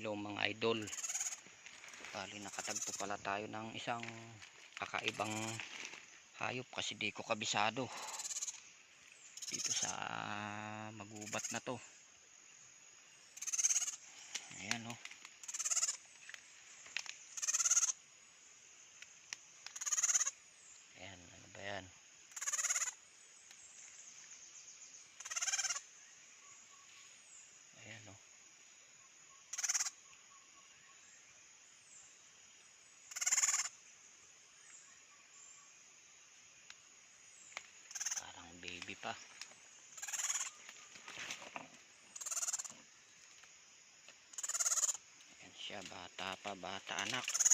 Hello mga idol. Bali nakatagpo pala tayo ng isang kakaibang hayop kasi di ko kabisado. Dito sa magubat na to. Pa. Ayan siya, bata pa, bata anak.